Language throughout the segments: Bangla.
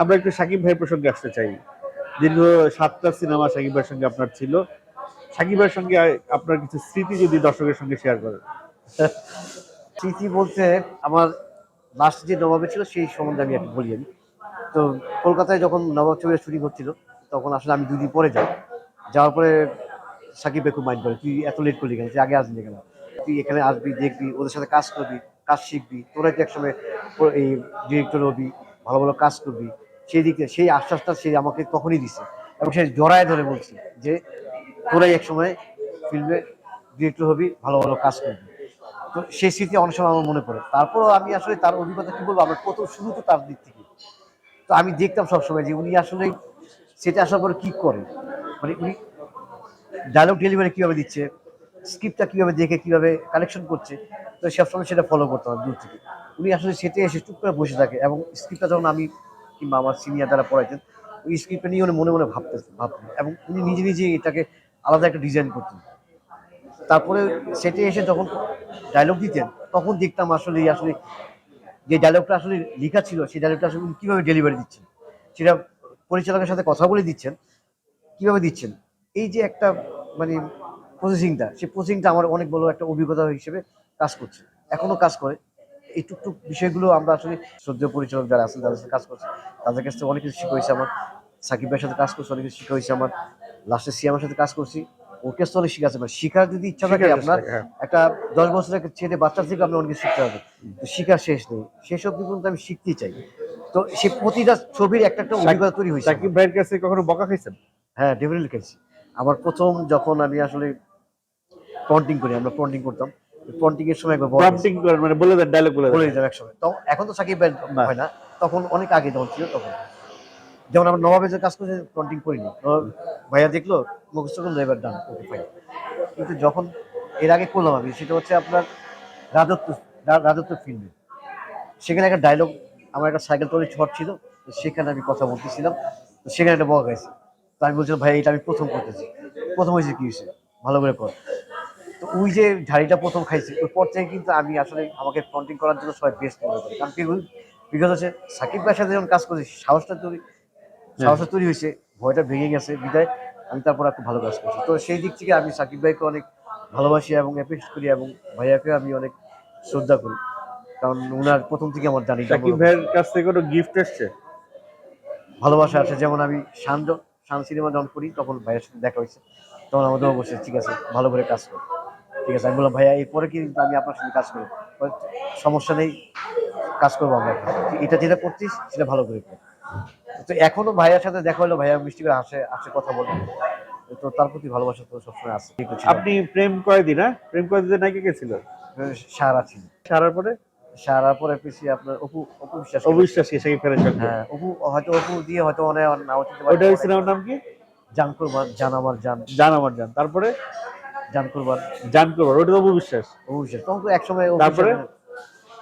আমরা একটু সাকিব ভাইয়ের প্রসঙ্গে আসতে চাই। দীর্ঘ সাতটা সিনেমা সাকিব ভাইয়ের সঙ্গে আপনার ছিল। সাকিব ভাইয়ের সঙ্গে আপনার কিছু স্মৃতি যদি দর্শকের সঙ্গে শেয়ার করেন। স্মৃতি বলতে আমার লাস্ট যে নবাবে ছিল, সেই সম্বন্ধে আমি একটু বলি আমি। তো কলকাতায় যখন নবাব ছবির শুটিং হচ্ছিল, তখন আসলে আমি দুদিন পরে যাই। যাওয়ার পরে সাকিব খুব মাইন্ড করে, তুই এত লেট করলি কেন? তুই আগে আসবি কেন? তুই এখানে আসবি, দেখবি, ওদের সাথে কাজ করবি, কাজ শিখবি। তোরাই তো একসময় এই ডিরেক্টর হবি। ভালো ভালো কাজ করবি, সেই দিকে, সেই আশ্বাসটা সে আমাকে তখনই দিছে এবং সে জড়ায় ধরে বলছে যে তোরাই একসময় ফিল্মে ডিরেক্টর হবি, ভালো ভালো কাজ করবি। তো সেই স্মৃতি অনেক সময় আমার মনে পড়ে। তারপরও আমি আসলে তার অভিজ্ঞতা কী বলব? আমার প্রথম শুরু তো তার দিক থেকে তো আমি দেখতাম সবসময় যে উনি আসলে সেটা আসার পরে কী করে? মানে উনি ডায়লগ ডেলিভারি কীভাবে দিচ্ছে? স্ক্রিপ্টটা কীভাবে দেখে কীভাবে কালেকশন করছে, তো সবসময় সেটা ফলো করতে আমি দূর থেকে। উনি আসলে সেটে এসে চুপ করে বসে থাকে এবং স্ক্রিপ্টটা যখন আমি কিংবা আমার সিনিয়র যারা পড়াইতেন ওই স্ক্রিপ্টটা নিয়ে উনি মনে মনে ভাবতে ভাবতেন এবং উনি নিজে নিজে এটাকে আলাদা একটা ডিজাইন করতেন। তারপরে সেটে এসে যখন ডায়লগ দিতেন, তখন দেখতাম আসলে আসলে যে ডায়লগটা আসলে লেখা ছিল, সেই ডায়লগটা আসলে উনি কীভাবে ডেলিভারি দিচ্ছেন, সেটা পরিচালকের সাথে কথা বলে দিচ্ছেন, কীভাবে দিচ্ছেন। এই যে একটা মানে প্রসেসিংটা সেই প্রসেসিংটা আমার অনেক বড় একটা অভিজ্ঞতা হিসেবে কাজ করছে। এখনও কাজ করে। এই টুকটুক বিষয়গুলো আমরা আসলে শ্রদ্ধেয় পরিচালক যারা আছেন তাদের সাথে কাজ করছে। তাদের কাছ থেকে অনেক কিছু শিখা হয়েছে আমার। সাকিব ভাইয়ের সাথে কাজ করছি অনেক কিছু শিখা হয়েছে আমার। লাস্টে সিয়ামের সাথে কাজ করছি। ওকে তো অনেক শিখা আছে মানে শিখার যদি ইচ্ছা থাকে আপনার হ্যাঁ। একটা দশ বছরের ছেলে বাচ্চা থেকে আপনি অনেক কিছু শিখতে হবে। তো শিখার শেষ নেই। শেষ অব্দি পর্যন্ত আমি শিখতেই চাই। তো সে প্রতিটা ছবির একটা একটা অভিজ্ঞতা তৈরি হয়েছে সাকিব ভাইয়ের কাছে কখনো বকা খাইছেন? হ্যাঁ ডেফিনেটলি খাইছি। আমার প্রথম যখন আমি আসলে পন্টিং করি আমরা পন্টিং করতাম। পন্টিং এর সময় একবার। প্রম্পটিং করেন মানে বলে দেন ডায়লগ বলে বলে দেন দিতাম একসময়। তো এখন তো সাকিব না। হয় না। তখন অনেক আগে যখন ছিল তখন। যেমন আমরা নবাবের যে কাজ করছি পন্টিং করিনি। ভাইয়া দেখল মুখস্থ করল এবার ডান ওকে ফাইন কিন্তু যখন এর আগে করলাম আমি সেটা হচ্ছে আপনার রাজত্ব রাজত্ব ফিল্মে সেখানে একটা ডায়লগ আমার একটা সাইকেল তৈরি ছট ছিল তো সেখানে আমি কথা বলতেছিলাম তো সেখানে একটা বক গেছে তো আমি বলছিলাম ভাই এটা আমি প্রথম করতেছি। প্রথম হয়েছে কি হয়েছে? ভালো করে কর। ওই যে ঝাড়িটা প্রথম খাইছি ওই পর থেকে কিন্তু আমি আসলে আমাকে ফ্রন্টিং করার জন্য সবাই বেস্ট মনে করি। কারণ কি বিকজ হচ্ছে সাকিব ভাইয়ের সাথে যখন কাজ করছি সাহসটা তৈরি সাহসটা তৈরি হয়েছে ভয়টা ভেঙে গেছে বিদায় আমি তারপর একটু ভালো কাজ করছি। তো সেই দিক থেকে আমি সাকিব ভাইকে অনেক ভালোবাসি এবং অ্যাপ্রিস করি এবং ভাইয়াকে আমি অনেক শ্রদ্ধা করি। কারণ ওনার প্রথম থেকে আমার জানি সাকিব ভাইয়ের কাছ থেকে কোনো গিফট এসছে? ভালোবাসা আছে যেমন আমি শান য- শান সিনেমা যখন করি তখন ভাইয়ের সাথে দেখা হয়েছে তখন আমাদের বসে ঠিক আছে ভালো করে কাজ করো। ঠিক আছে আমি বললাম ভাইয়া এরপরে কিন্তু আমি আপনার সাথে কাজ করব? সমস্যা নেই কাজ করব আমরা। এটা যেটা করছিস সেটা ভালো করে তো এখনও ভাইয়ার সাথে দেখা হলো ভাইয়া মিষ্টি করে হাসে হাসে কথা বলে। তো তার প্রতি ভালোবাসা তো সবসময় আছে। আপনি প্রেম কয়দিন হ্যাঁ? প্রেম কয়দিন নাকি গেছিল সারা ছিল। সারার পরে? সারার পরে পিছিয়ে আপনার অপু অপু বিশ্বাস সাকিব খানের সঙ্গে হ্যাঁ অপু হয়তো অপু দিয়ে হয়তো অনেক নাও ওই সিনেমার নাম কি? জান জান আমার জান। জান আমার জান। তারপরে? জান করবার জান করবার ওটা তো অবিশ্বাস অভিষেক তখন তো একসময় তারপরে?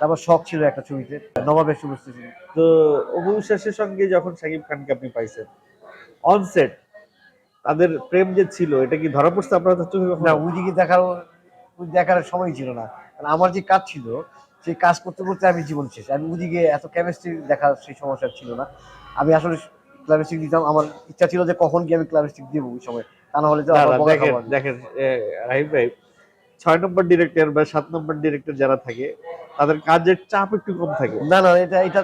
তারপর শখ ছিল একটা ছবিতে নবাবের ছিল তো অবিশ্বাসের সঙ্গে যখন সাকিব খানকে আপনি পাইছেন অনসেট তাদের প্রেম যে ছিল এটা কি ধরা পড়ছে আপনার চোখে? না ওইদিকে দেখার দেখার সময় ছিল না। কারণ আমার যে কাজ ছিল সেই কাজ করতে করতে আমি জীবন শেষ। আমি ওদিকে এত কেমিস্ট্রি দেখার সেই সমস্যা ছিল না। আমি আসলে ক্লাবেস্টিক দিতাম। আমার ইচ্ছা ছিল যে কখন গিয়ে আমি ক্লাবেস্টিক দিব ওই সময়। তা না হলে তো না, আমার না, বকা দেখেন দেখেন রাহিম ভাই ছয় নম্বর ডিরেক্টর বা সাত নম্বর ডিরেক্টর যারা থাকে তাদের কাজের চাপ একটু কম থাকে। না না এটা এটা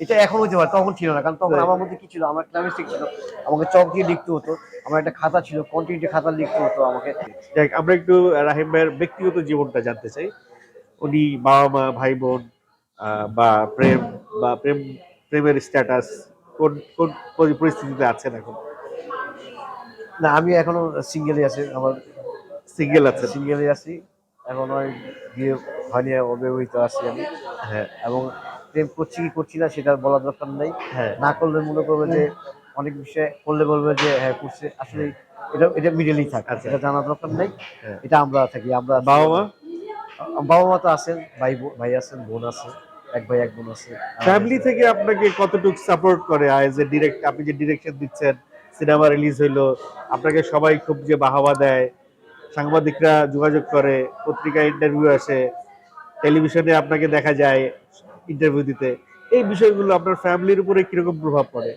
এটা এখন হইতে পারে তখন ছিল না কারণ তখন আমার মধ্যে কি ছিল আমার ক্লাবেস্টিক ছিল আমাকে চক দিয়ে লিখতে হতো আমার একটা খাতা ছিল কন্টিনিউটি খাতা লিখতে হতো আমাকে। দেখ আমরা একটু রাহিম ভাইয়ের ব্যক্তিগত জীবনটা জানতে চাই। উনি বাবা মা ভাই বোন বা প্রেম বা প্রেম প্রেমের স্ট্যাটাস কোন কোন পরি- পরিস্থিতিতে আছেন এখন? না আমি এখনও সিঙ্গেলই আছি আমার সিঙ্গেল আছে সিঙ্গেলই আছি এখন ওই বিয়ে হয়নি অব্যবহিত আছি আমি। হ্যাঁ। এবং প্রেম করছি কি করছি না সেটা বলার দরকার নেই। হ্যাঁ। না করলে মনে করবে যে অনেক বিষয়ে করলে বলবে যে হ্যাঁ করছে। আসলে এটা এটা মিডলেই থাকে আচ্ছা। এটা জানার দরকার নেই। হ্যাঁ। এটা আমরা থাকি আমরা বাবা মা? বাবা মা তো আছেন ভাই ভাই আছেন বোন আছে এক ভাই এক বোন আছে। ফ্যামিলি থেকে আপনাকে কতটুকু সাপোর্ট করে আজ এ ডিরেক্ট আপনি যে ডিরেকশন দিচ্ছেন? সিনেমা রিলিজ হইল। আপনাকে সবাই খুব যে বাহাবা দেয়। সাংবাদিকরা যোগাযোগ করে, পত্রিকায় ইন্টারভিউ আসে টেলিভিশনে আপনাকে দেখা যায় ইন্টারভিউ দিতে। এই বিষয়গুলো আপনার ফ্যামিলির উপরে কীরকম প্রভাব পড়ে?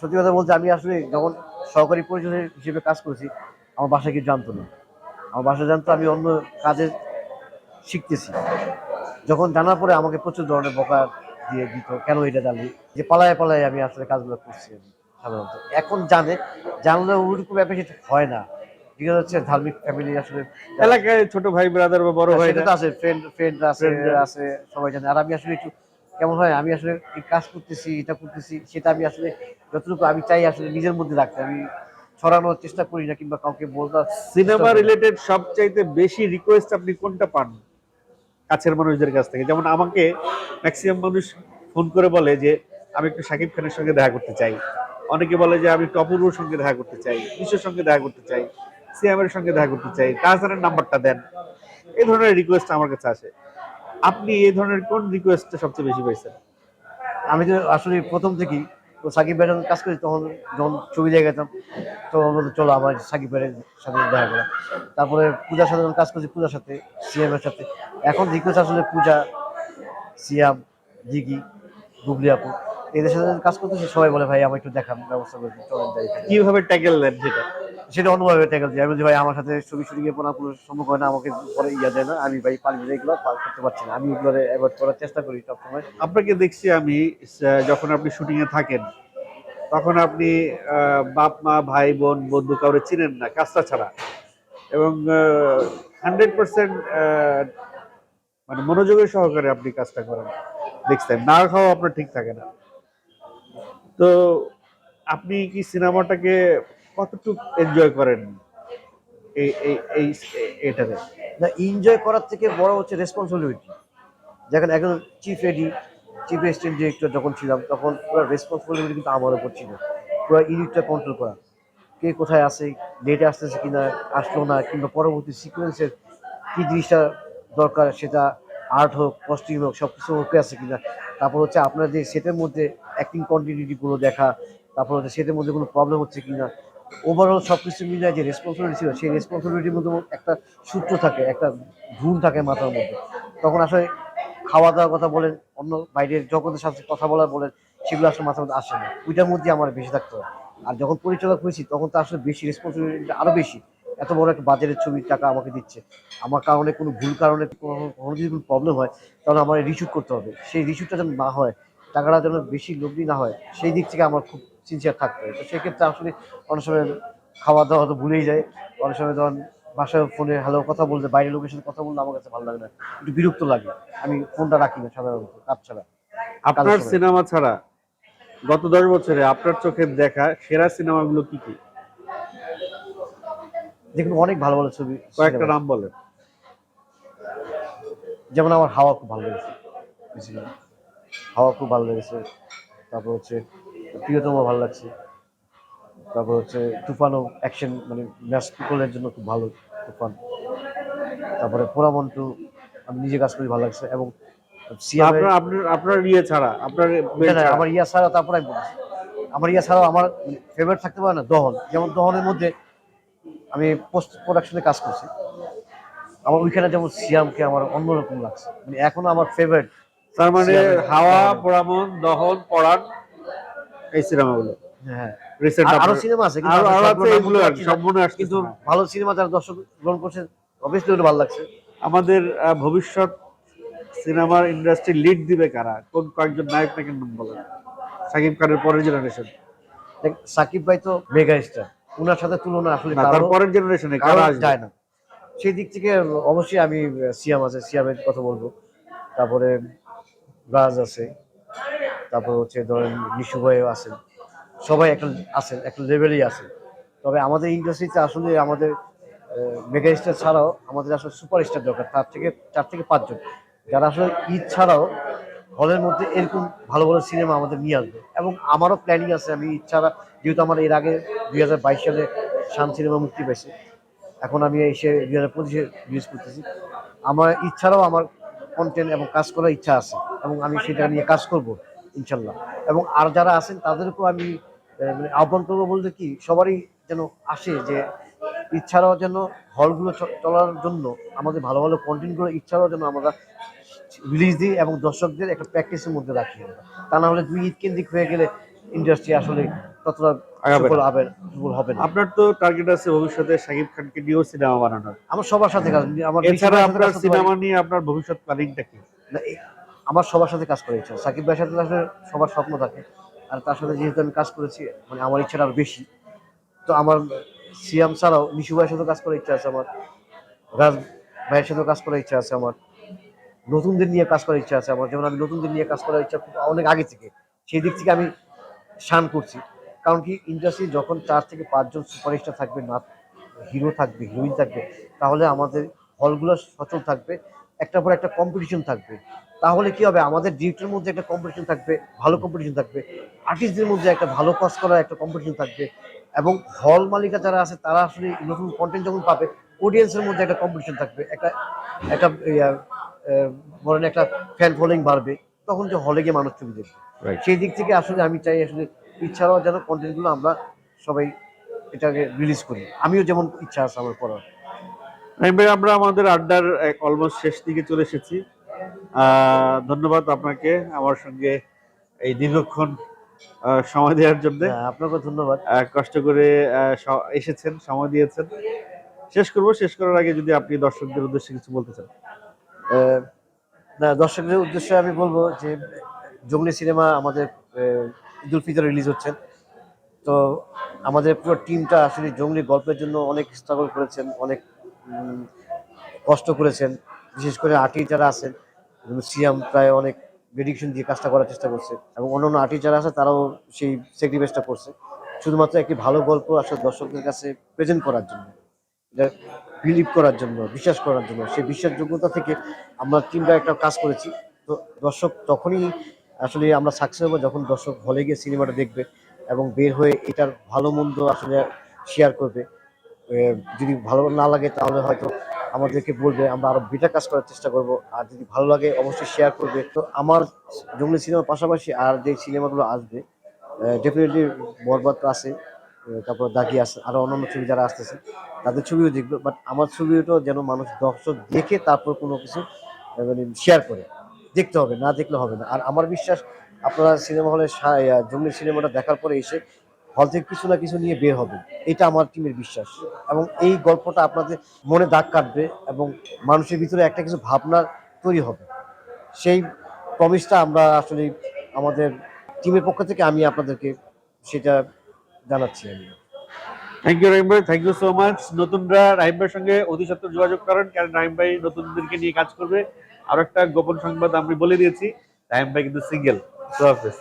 সত্যি কথা বলতে আমি আসলে যখন সহকারী পরিচালক হিসেবে কাজ করেছি, আমার বাসায় কেউ জানতো না। আমার বাসা জানতো, আমি অন্য কাজে শিখতেছি। যখন জানার পরে আমাকে প্রচুর ধরনের বকা দিয়ে দিত, কেন এটা জানলি? যে পালায় পালায় আমি আসলে কাজগুলো করছি। সাধারণত। এখন জানে জানলে ওরকম অ্যাপ্রিসিয়েট হয় না। ঠিক হচ্ছে ধার্মিক ফ্যামিলি আসলে এলাকায় ছোট ভাই ব্রাদার বা বড় ভাই সেটা তো আছে ফ্রেন্ড ফ্রেন্ড আছে আছে সবাই জানে। আর আমি আসলে একটু কেমন হয় আমি আসলে এই কাজ করতেছি এটা করতেছি সেটা আমি আসলে যতটুকু আমি চাই আসলে নিজের মধ্যে রাখতে। আমি ছড়ানোর চেষ্টা করি না কিংবা কাউকে বলবার সিনেমা রিলেটেড সবচাইতে বেশি রিকোয়েস্ট আপনি কোনটা পান? কাছের মানুষদের কাছ থেকে। যেমন আমাকে ম্যাক্সিমাম মানুষ ফোন করে বলে যে আমি একটু শাকিব খানের সঙ্গে দেখা করতে চাই। অনেকে বলে যে আমি অপূর্বর সঙ্গে দেখা করতে চাই, বিশ্বের সঙ্গে দেখা করতে চাই সিয়ামের সঙ্গে দেখা করতে চাই তাহসানের নাম্বারটা দেন। এই ধরনের রিকোয়েস্ট আমার কাছে আসে। আপনি এই ধরনের কোন রিকোয়েস্টটা সবচেয়ে বেশি পাইছেন? আমি তো আসলে প্রথম থেকেই তো সাকিব ভাইয়ের কাজ করি তখন যখন ছবি দেখে গেতাম তো বলতো, চলো আমার সাকিব ভাইয়ের সাথে দেখা করা। তারপরে পূজার সাথে যখন কাজ করছি, পূজার সাথে সিএমের সাথে। এখন রিকোয়েস্ট আসলে পূজা, সিয়াম জিগি গুগলি আপু। এদের সাথে কাজ করতেছি সবাই বলে ভাই আমার একটু দেখার ব্যবস্থা করে চলেন যাই কীভাবে ট্যাকেল দেন সেটা? সেটা অন্যভাবে ট্যাকেল দিই আমি বলছি ভাই আমার সাথে ছবি শুটিং এ কোনো সম্ভব হয় না আমাকে পরে ইয়া দেয় না। আমি ভাই পারবি না এগুলো পার করতে পারছি না। আমি এগুলো অ্যাভয়েড করার চেষ্টা করি সবসময়। আপনাকে দেখছি আমি যখন আপনি শুটিং এ থাকেন তখন আপনি বাপ মা ভাই বোন বন্ধু কাউরে চিনেন না কাজটা ছাড়া। এবং হান্ড্রেড পার্সেন্ট মানে মনোযোগের সহকারে আপনি কাজটা করেন দেখছেন না খাওয়া আপনার ঠিক থাকে না। তো আপনি কি সিনেমাটাকে কতটুকু এনজয় করেন? এই এই এটাতে? না এনজয় করার থেকে বড় হচ্ছে রেসপন্সিবিলিটি যেখানে একজন chief AD chief assistant director যখন ছিলাম, তখন পুরো রেসপন্সিবিলিটি কিন্তু আমার উপর ছিল। পুরো ইউনিটটা কন্ট্রোল করা। কে কোথায় আসে ডেটে আসতেছে কিনা, আসলো না, কিংবা পরবর্তী সিকোয়েন্সের কী জিনিসটা দরকার, সেটা আর্ট হোক কস্টিউম হোক সব কিছু ওকে আছে কিনা। তারপর হচ্ছে আপনার যে সেটের মধ্যে অ্যাক্টিং কন্টিনিউটিগুলো দেখা, তারপর হচ্ছে সেটের মধ্যে কোনো প্রবলেম হচ্ছে কিনা ওভারঅল সব কিছু মিলে যে রেসপন্সিবিলিটি ছিল, সেই রেসপন্সিবিলিটির মধ্যে একটা সূত্র থাকে, একটা ঘুম থাকে মাথার মধ্যে। তখন আসলে খাওয়া দাওয়ার কথা বলেন, অন্য বাইরের জগতের সাথে কথা বলার বলেন, সেগুলো আসলে মাথার মধ্যে আসে না। ওইটার মধ্যে আমার বেশি থাকতে হয়। আর যখন পরিচালক হয়েছি, তখন তো আসলে বেশি রেসপন্সিবিলিটি আরও বেশি। এত বড় একটা বাজারের ছবির টাকা আমাকে দিচ্ছে। আমার কারণে কোনো ভুল কারণে কোনো কোনো যদি কোনো প্রবলেম হয়, তাহলে আমার রিশুট করতে হবে। সেই রিশুটটা যেন না হয় টাকাটা যেন বেশি লগ্নি না হয় সেই দিক থেকে আমার খুব সিনসিয়ার থাকতে হয়। তো সেক্ষেত্রে আসলে অনেক সময় খাওয়া দাওয়া হয়তো ভুলেই যায়। অনেক সময় যখন বাসায় ফোনে হ্যালো কথা বলতে বাইরে লোকের সাথে কথা বললে আমার কাছে ভালো লাগে না। একটু বিরক্ত লাগে। আমি ফোনটা রাখি না সাধারণত কাজ ছাড়া। আপনার সিনেমা ছাড়া গত দশ বছরে আপনার চোখে দেখা সেরা সিনেমাগুলো কি কি? দেখুন অনেক ভালো ভালো ছবি কয়েকটা নাম বলেন। যেমন আমার হাওয়া খুব ভালো লেগেছে। হাওয়া খুব ভালো লেগেছে। তারপর হচ্ছে প্রিয়তম ভালো লাগছে। তারপর হচ্ছে তুফানও অ্যাকশন মানে ম্যাচ পিপলের জন্য খুব ভালো তুফান। তারপরে পোড়ামন্টু আমি নিজে কাজ করি ভালো লাগছে। এবং আপনার আপনার আপনার ইয়ে ছাড়া আপনার আমার ইয়া ছাড়া তারপরে আমি বলছি আমার ইয়া ছাড়াও আমার ফেভারিট থাকতে পারে না দহন। যেমন দহনের মধ্যে আমি পোস্ট প্রোডাকশনে কাজ করছি। আমার ওইখানে যেমন সিয়ামকে আমার অন্যরকম লাগছে। মানে এখনও আমার ফেভারিট তার মানে হাওয়া পোড়ামন দহন পড়ান এই সিনেমাগুলো। হ্যাঁ। আরও সিনেমা আছে কিন্তু আরও আমি আরও সবগুলো আছে এগুলো বলতে আর কি, পারছি না। সব আসছে কিন্তু ভালো সিনেমা যারা দর্শক গ্রহণ করছে অবভিয়াসলি ভালো লাগছে। আমাদের ভবিষ্যৎ সিনেমার ইন্ডাস্ট্রি লিড দিবে কারা? কোন কয়েকজন নায়ক নায়কের নাম বলেন? সাকিব খানের পরের জেনারেশন দেখ, সাকিব ভাই তো মেগা স্টার ওনার সাথে তুলনা আসলে তার পরের জেনারেশনে কারও কারা যায় না। সেই দিক থেকে অবশ্যই আমি সিয়াম আছে সিয়ামের কথা বলব। তারপরে রাজ আছে, তারপর হচ্ছে ধরেন নিশু ভাইও আছেন সবাই একটা আছেন একটা লেভেলেই আছেন তবে আমাদের ইন্ডাস্ট্রিতে আসলে আমাদের মেগা স্টার ছাড়াও আমাদের আসলে সুপার স্টার দরকার, তার থেকে চার থেকে পাঁচজন। যারা আসলে ঈদ ছাড়াও হলের মধ্যে এরকম ভালো ভালো সিনেমা আমাদের নিয়ে আসবে। এবং আমারও প্ল্যানিং আছে, আমি ছাড়া, যেহেতু আমার এর আগে দুই হাজার বাইশ সালে শান সিনেমা মুক্তি পেয়েছে এখন আমি এসে দুই হাজার পঁচিশে রিলিজ করতেছি। আমার ইচ্ছারাও আমার কন্টেন্ট এবং কাজ করার ইচ্ছা আছে। এবং আমি সেটা নিয়ে কাজ করব ইনশাল্লাহ। এবং আর যারা আছেন তাদেরকেও আমি মানে আহ্বান করব বলতে কি সবারই যেন আসে যে ইচ্ছারাও যেন হলগুলো চলার জন্য আমাদের ভালো ভালো কন্টেন্টগুলো ইচ্ছারাও যেন আমরা রিলিজ দিই এবং দর্শকদের একটা প্র্যাকটিসের মধ্যে রাখি তা না হলে দুই ঈদ কেন্দ্রিক হয়ে গেলে ইন্ডাস্ট্রি আসলে ততটা আগাবে হবে না। আপনার তো টার্গেট আছে ভবিষ্যতে শাকিব খানকে নিয়েও সিনেমা বানানোর। আমার সবার সাথে কাজ আমার এছাড়া আপনার সিনেমা নিয়ে আপনার ভবিষ্যৎ প্ল্যানিংটা কি? আমার সবার সাথে কাজ করার ইচ্ছা সাকিব ভাইয়ের সাথে আসলে সবার স্বপ্ন থাকে। আর তার সাথে যেহেতু আমি কাজ করেছি মানে আমার ইচ্ছাটা আরও বেশি। তো আমার সিয়াম ছাড়াও নিশু ভাইয়ের সাথে কাজ করার ইচ্ছা আছে আমার। রাজ ভাইয়ের সাথেও কাজ করার ইচ্ছা আছে আমার। নতুনদের নিয়ে কাজ করার ইচ্ছা আছে আমার। যেমন আমি নতুনদের নিয়ে কাজ করার ইচ্ছা খুব অনেক আগে থেকে, সেই দিক থেকে আমি শান করছি। কারণ কি ইন্ডাস্ট্রি যখন চার থেকে পাঁচজন সুপারস্টার থাকবে না হিরো থাকবে হিরোইন থাকবে, তাহলে আমাদের হলগুলো সচল থাকবে, একটার পর একটা কম্পিটিশন থাকবে। তাহলে কি হবে? আমাদের ডিরেক্টরের মধ্যে একটা কম্পিটিশন থাকবে ভালো কম্পিটিশন থাকবে। আর্টিস্টদের মধ্যে একটা ভালো কাজ করার একটা কম্পিটিশন থাকবে। এবং হল মালিকা যারা আছে তারা আসলে নতুন কন্টেন্ট যখন পাবে অডিয়েন্সের মধ্যে একটা কম্পিটিশন থাকবে। একটা একটা বলেন একটা ফ্যান ফলোয়িং বাড়বে তখন যে হলে গিয়ে মানুষ ছবি দেখবে। সেই দিক থেকে আসলে আমি চাই আসলে ইচ্ছারাও যেন কন্টেন্টগুলো আমরা সবাই এটাকে রিলিজ করি। আমিও যেমন ইচ্ছা আছে আমার করার। রাহিম আমরা আমাদের আড্ডার অলমোস্ট শেষ দিকে চলে এসেছি। ধন্যবাদ আপনাকে আমার সঙ্গে এই দীর্ঘক্ষণ সময় দেওয়ার জন্য। হ্যাঁ, আপনাকে ধন্যবাদ। কষ্ট করে এসেছেন সময় দিয়েছেন। শেষ করব শেষ করার আগে যদি আপনি দর্শকদের উদ্দেশ্যে কিছু বলতে চান। না দর্শকদের উদ্দেশ্যে আমি বলব যে জঙ্গলি সিনেমা আমাদের আহ, ঈদুল ফিতর রিলিজ হচ্ছে। তো আমাদের পুরো টিমটা আসলে জঙ্গলি গল্পের জন্য অনেক স্ট্রাগল করেছেন অনেক কষ্ট করেছেন। বিশেষ করে আর্টিস্ট যারা আছেন সিয়াম প্রায় অনেক ডেডিকেশন দিয়ে কাজটা করার চেষ্টা করছে। এবং অন্যান্য আর্টিস্ট যারা আছে, তারাও সেই স্যাক্রিফাইসটা করছে। শুধুমাত্র একটি ভালো গল্প আসলে দর্শকদের কাছে প্রেজেন্ট করার জন্য। বিলিভ করার জন্য, বিশ্বাস করার জন্য। সেই বিশ্বাসযোগ্যতা থেকে আমরা টিমটা একটা কাজ করেছি। তো দর্শক তখনই আসলে আমরা সাকসেস হব যখন দর্শক হলে গিয়ে সিনেমাটা দেখবে এবং বের হয়ে এটার ভালো মন্দ আসলে শেয়ার করবে। যদি ভালো না লাগে তাহলে হয়তো আমাদেরকে বলবে, আমরা আরও বেটার কাজ করার চেষ্টা করব। আর যদি ভালো লাগে, অবশ্যই শেয়ার করবে। তো আমার জঙ্গলি সিনেমার পাশাপাশি আর যে সিনেমাগুলো আসবে ডেফিনেটলি বরবাদ আছে তারপর দাগি আছে, আরও অন্যান্য ছবি যারা আসতেছে, তাদের ছবিও দেখবে। বাট আমার ছবিটাও যেন মানুষ দর্শক দেখে তারপর কোনো কিছু মানে শেয়ার করে। দেখতে হবে, না দেখলে হবে না। আর আমার বিশ্বাস, আপনারা সিনেমা হলে জঙ্গলি সিনেমাটা দেখার পরে এসে হল থেকে কিছু না কিছু নিয়ে বের হবে। এটা আমার টিমের বিশ্বাস। এবং এই গল্পটা আপনাদের মনে দাগ কাটবে এবং মানুষের ভিতরে একটা কিছু ভাবনা তৈরি হবে। সেই প্রমিসটা আমরা আসলে আমাদের টিমের পক্ষ থেকে আমি আপনাদেরকে সেটা জানাচ্ছি আমি। থ্যাংক ইউ রাহিম ভাই। থ্যাংক ইউ সো মাচ নতুনরা রাহিম ভাইয়ের সঙ্গে অতি সত্তর যোগাযোগ করেন, কারণ রাহিম ভাই নতুনদেরকে নিয়ে কাজ করবে। আর একটা গোপন সংবাদ আমি বলে দিয়েছি। রাহিম ভাই কিন্তু সিঙ্গেল হাফেজ।